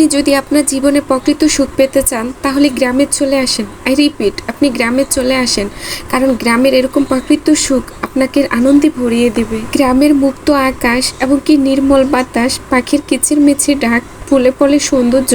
আপনি যদি আপনার জীবনে প্রকৃত সুখ পেতে চান, তাহলে গ্রামে চলে আসেন। আই রিপিট, আপনি গ্রামে চলে আসেন। কারণ গ্রামের এরকম প্রকৃত সুখ আপনাকে আনন্দে ভরিয়ে দেবে। গ্রামের মুক্ত আকাশ এবং কি নির্মল বাতাস, পাখির কিচির মিচির ডাক ফুলে ফলে সৌন্দর্য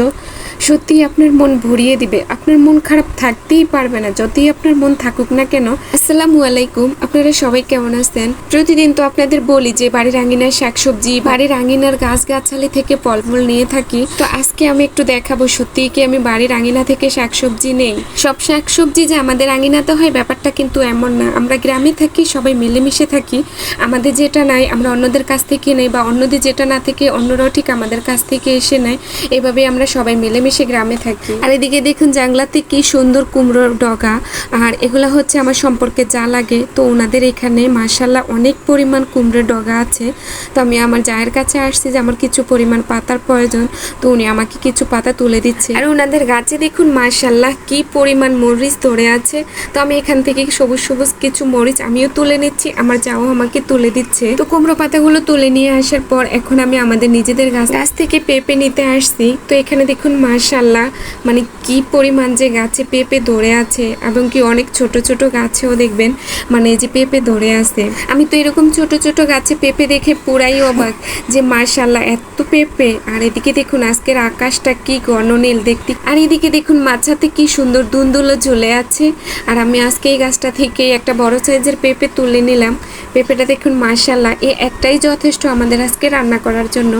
সত্যিই আপনার মন ভরিয়ে দিবে। আপনার মন খারাপ থাকতেই পারবে না, যতই আপনার মন থাকুক না কেন। আসসালামু আলাইকুম, আপনারা সবাই কেমন আছেন? প্রতিদিন তো আপনাদের বলি যে বাড়ির আঙিনার শাকসবজি বাড়ির আঙিনার গাছ গাছালি থেকে ফলমূল নিয়ে থাকি। তো আজকে আমি একটু দেখাবো, সত্যিই কি আমি বাড়ির আঙিনা থেকে শাকসবজি নেই? সব শাকসবজি যে আমাদের আঙিনাতে হয়, ব্যাপারটা কিন্তু এমন না। আমরা গ্রামে থাকি, সবাই মিলেমিশে থাকি। আমাদের যেটা নাই, আমরা অন্যদের কাছ থেকে নেই বা অন্যদের যেটা না থেকে, অন্যরাও ঠিক আমাদের কাছ থেকে এসে নেয় এভাবে আমরা সবাই মিলেমিশে গ্রামে থাকি। আর এদিকে দেখুন জাংলাতে কি সুন্দর কুমড়োর ডগা। আর এগুলা হচ্ছে আমার সম্পর্কে যা লাগে, তো ওনাদের এখানে মাসাল্লাহ অনেক পরিমাণ কুমড়োর ডগা আছে। তো আমি আমার জায়ের কাছে আসছি যে আমার কিছু পরিমাণ পাতার প্রয়োজন, তো উনি আমাকে কিছু পাতা তুলে দিচ্ছে। আর ওনাদের গাছে দেখুন মাসাল্লাহ কি পরিমাণ মরিচ ধরে আছে। তো আমি এখান থেকে সবুজ সবুজ কিছু মরিচ আমিও তুলে নিচ্ছি, আমার যাও আমাকে তুলে দিচ্ছে। তো কুমড়ো পাতাগুলো তুলে নিয়ে আসার পর এখন আমি আমাদের নিজেদের গাছ গাছ থেকে পেঁপে নিতে আসছি। তো এখানে দেখুন মার্শাল্লাহ মানে কি পরিমাণ যে গাছে পেঁপে ধরে আছে এবং কি অনেক ছোট ছোট গাছেও দেখবেন মানে যে পেঁপে ধরে আছে। আমি তো এরকম ছোট ছোট গাছে পেঁপে দেখে পুরাই অবাক যে মাশাল্লাহ এত পেঁপে। আর এদিকে দেখুন আজকের আকাশটা কি গণনীল দেখতে। আর এদিকে দেখুন মাছাতে কি সুন্দর দুন্দুলো ঝুলে আছে। আর আমি আজকে এই গাছটা থেকে একটা বড় সাইজের পেঁপে তুলে নিলাম। পেঁপেটা দেখুন মার্শাল্লাহ এ একটাই যথেষ্ট আমাদের আজকে রান্না করার জন্য।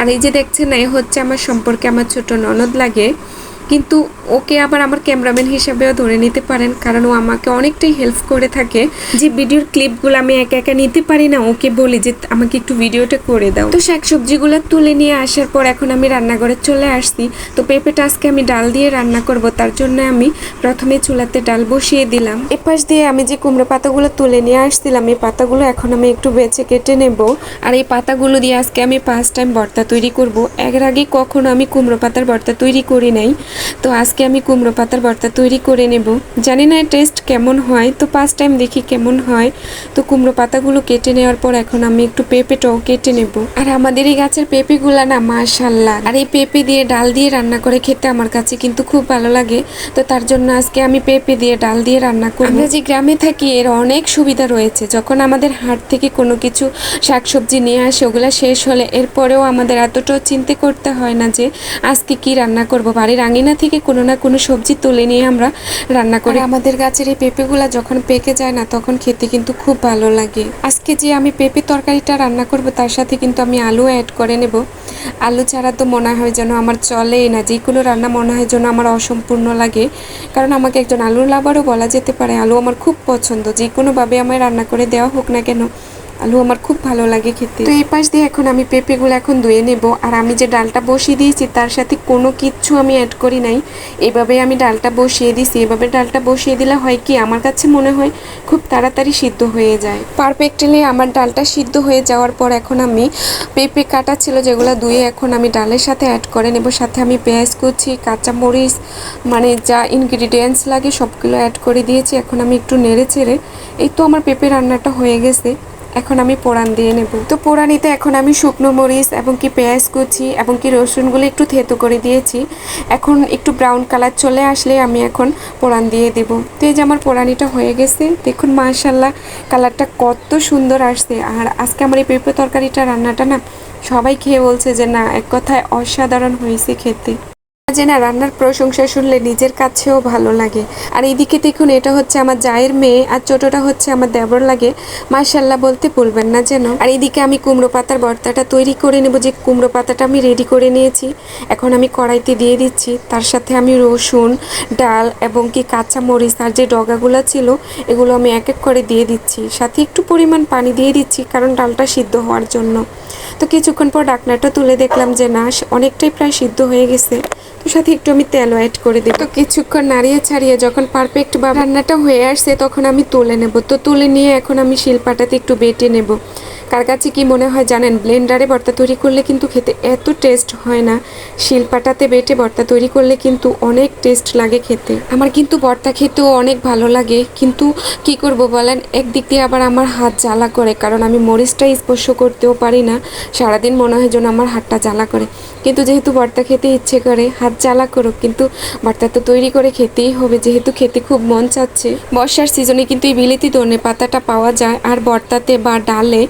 আর এই যে দেখছেন, এ হচ্ছে আমার সম্পর্কে আমার ছোট ননদ লাগে। কিন্তু ওকে আবার আমার ক্যামেরাম্যান হিসাবেও ধরে নিতে পারেন, কারণ ও আমাকে অনেকটাই হেল্প করে থাকে। যে ভিডিওর ক্লিপগুলো আমি একা একা নিতে পারি না, ওকে বলি যে আমাকে একটু ভিডিওটা করে দাও। তো শাক সবজিগুলো তুলে নিয়ে আসার পর এখন আমি রান্নাঘরে চলে আসছি। তো পেঁপেটা আজকে আমি ডাল দিয়ে রান্না করব, তার জন্য আমি প্রথমে চুলাতে ডাল বসিয়ে দিলাম। এপাশ দিয়ে আমি যে কুমড়ো পাতাগুলো তুলে নিয়ে আসছিলাম, এই পাতাগুলো এখন আমি একটু বেছে কেটে নেব। আর এই পাতাগুলো দিয়ে আজকে আমি ফার্স্ট টাইম ভর্তা তৈরি করব। এর আগে কখনো আমি কুমড়ো পাতার ভর্তা তৈরি করি নাই। তো আজকে আমি কুমড়ো পাতার ভর্তা তৈরি করে নেব। জানি না টেস্ট কেমন হয়, তো ফার্স্ট টাইম দেখি কেমন হয়। তো কুমড়ো পাতাগুলো কেটে নেওয়ার পর এখন আমি একটু পেঁপেটাও কেটে নেব। আর আমাদের এই গাছের পেঁপেগুলা না মাশাল্লাহ আর এই পেঁপে দিয়ে ডাল দিয়ে রান্না করে খেতে আমার কাছে কিন্তু খুব ভালো লাগে। তো তার জন্য আজকে আমি পেঁপে দিয়ে ডাল দিয়ে রান্না করব। আমরা যে গ্রামে থাকি, এর অনেক সুবিধা রয়েছে। যখন আমাদের হাট থেকে কোনো কিছু শাকসবজি নিয়ে আসে, ওগুলো শেষ হলে এরপরেও আমাদের এতটাও চিন্তা করতে হয় না যে, আজকে কি রান্না করব? বাড়ির আঙিনা থেকে কোনো না কোনো সবজি তুলে নিয়ে আমরা রান্না করি। আমাদের গাছের এই পেঁপেগুলা যখন পেকে যায় না, তখন খেতে কিন্তু খুব ভালো লাগে। আজকে যে আমি পেঁপে তরকারিটা রান্না করব, তার সাথে কিন্তু আমি আলু অ্যাড করে নেব। আলু ছাড়া তো মনে হয় যেন আমার চলেই না। যে কোনো রান্না মনে হয় যেন আমার অসম্পূর্ণ লাগে। কারণ আমাকে একজন আলুর লাভারও বলা যেতে পারে। আলু আমার খুব পছন্দ। যে কোনোভাবে আমায় রান্না করে দেওয়া হোক না কেন আলু আমার খুব ভালো লাগে খেতে। তো এই পাশ দিয়ে এখন আমি পেঁপেগুলো এখন ধুয়ে নেব। আর আমি যে ডালটা বসিয়ে দিয়েছি, তার সাথে কোনো কিচ্ছু আমি অ্যাড করি নাই। এভাবে আমি ডালটা বসিয়ে দিয়েছি। এভাবে ডালটা বসিয়ে দিলে হয় কি, আমার কাছে মনে হয় খুব তাড়াতাড়ি সিদ্ধ হয়ে যায়। পারফেক্টলি আমার ডালটা সিদ্ধ হয়ে যাওয়ার পর এখন আমি পেঁপে কাটা ছিল, যেগুলো ধুয়ে এখন আমি ডালের সাথে অ্যাড করে নেব। সাথে আমি পেঁয়াজ কুচি, কাঁচামরিচ মানে যা ইনগ্রিডিয়েন্টস লাগে সবগুলো অ্যাড করে দিয়েছি। এখন আমি একটু নেড়ে চেড়ে এই তো আমার পেঁপে রান্নাটা হয়ে গেছে। এখন আমি পোড়ান দিয়ে নেব। তো পোড়ানিতে এখন আমি শুকনো মরিচ এবং কি পেঁয়াজ কুচি এবং কি রসুনগুলো একটু থেতো করে দিয়েছি। এখন একটু ব্রাউন কালার চলে আসলে আমি এখন পোড়ান দিয়ে দেব। তো এই যে আমার পোড়ানিটা হয়ে গেছে, দেখুন মাশাল্লাহ কালারটা কত সুন্দর আসছে। আর আজকে আমার এই পেঁপে তরকারিটা রান্নাটা না সবাই খেয়ে বলছে যে না, এক কথায় অসাধারণ হয়েছে খেতে। যে না রান্নার প্রশংসা শুনলে নিজের কাছেও ভালো লাগে। আর এইদিকে দেখুন, এটা হচ্ছে আমার জায়ের মেয়ে আর ছোটটা হচ্ছে আমার দেবর লাগে। মাশাল্লাহ বলতে ভুলবেন না যেন। আর এইদিকে আমি কুমড়ো পাতার ভর্তাটা তৈরি করে নেব যে কুমড়ো পাতাটা আমি রেডি করে নিয়েছি। এখন আমি কড়াইতে দিয়ে দিচ্ছি। তার সাথে আমি রসুন, ডাল এবং কি কাঁচা মরিচ আর যে ডগাগুলো ছিল, এগুলো আমি এক এক করে দিয়ে দিচ্ছি। সাথে একটু পরিমাণ পানি দিয়ে দিচ্ছি, কারণ ডালটা সিদ্ধ হওয়ার জন্য। তো কিছুক্ষণ পর ডাকনাটা তুলে দেখলাম যে না, অনেকটাই প্রায় সিদ্ধ হয়ে গেছে। তো সাথে একটু আমি তেলও অ্যাড করে দিই তো কিছুক্ষণ নাড়িয়ে ছাড়িয়ে যখন পারফেক্ট বা রান্নাটা হয়ে আসছে, তখন আমি তুলে নেব। তো তুলে নিয়ে এখন আমি শিলপাটাতে একটু বেটে নেব। কার কাছে কি মনে হয় জানেন? ব্লেন্ডারে ভর্তা তৈরি করলে কিন্তু খেতে এত টেস্ট হয় না। শিলপাটাতে বেটে ভর্তা তৈরি করলে কিন্তু অনেক টেস্ট লাগে খেতে। আমার কিন্তু ভর্তা খেতেও অনেক ভালো লাগে, কিন্তু কি করব বলেন? একদিক দিয়ে আবার আমার হাত জ্বালা করে, কারণ আমি মরিচটা স্পর্শ করতেও পারি না। সারাদিন মনে হয় যেন আমার হাতটা জ্বালা করে। কিন্তু যেহেতু ভর্তা খেতে ইচ্ছে করে, হাত জ্বালা করুক, কিন্তু ভর্তা তো তৈরি করে খেতেই হবে, যেহেতু খেতে খুব মন চাচ্ছে। বর্ষার সিজনে কিন্তু এই বিলেতি ধনে পাতাটা পাওয়া যায়, আর ভর্তাতে বা ডালে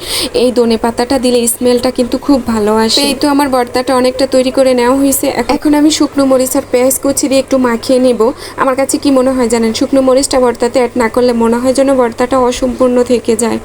এই দনে পাতাটা দিলে স্মেলটা কিন্তু খুব ভালো আসে। এই তো আমার বর্তাটা অনেকটা তৈরি করে নেওয়া হয়েছে। এখন আমি শুকনো মরিচ আর পেঁয়াজ কুচি দিয়ে একটু মাখিয়ে নেব। আমার কাছে কি মনে হয় জানেন? শুকনো মরিচটা বর্তাতে অ্যাড না করলে মনে হয় যেন বর্তাটা অসম্পূর্ণ থেকে যায়।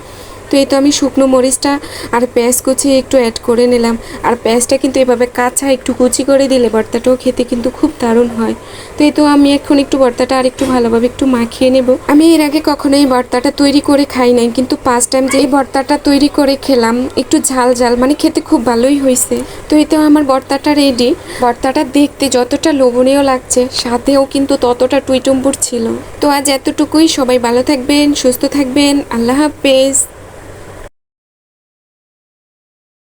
তো এই তো আমি শুকনো মরিচটা আর পেঁয়াজ কুচি একটু অ্যাড করে নিলাম। আর পেঁয়াজটা কিন্তু এভাবে কাঁচা একটু কুচি করে দিলে ভর্তাটাও খেতে কিন্তু খুব দারুণ হয়। তো এই তো আমি এখন একটু ভর্তাটা আর একটু ভালোভাবে একটু মাখিয়ে নেব। আমি এর আগে কখনো এই ভর্তাটা তৈরি করে খাই নাই, কিন্তু ফার্স্ট টাইম যে এই ভর্তাটা তৈরি করে খেলাম, একটু ঝাল ঝাল মানে খেতে খুব ভালোই হয়েছে। তো এই তো আমার ভর্তাটা রেডি ভর্তাটা দেখতে যতটা লোভনীয় লাগছে, সাথেও কিন্তু ততটা টুইটুম্বুর ছিল। তো আজ এতটুকুই, সবাই ভালো থাকবেন, সুস্থ থাকবেন, আল্লাহ হাফেজ।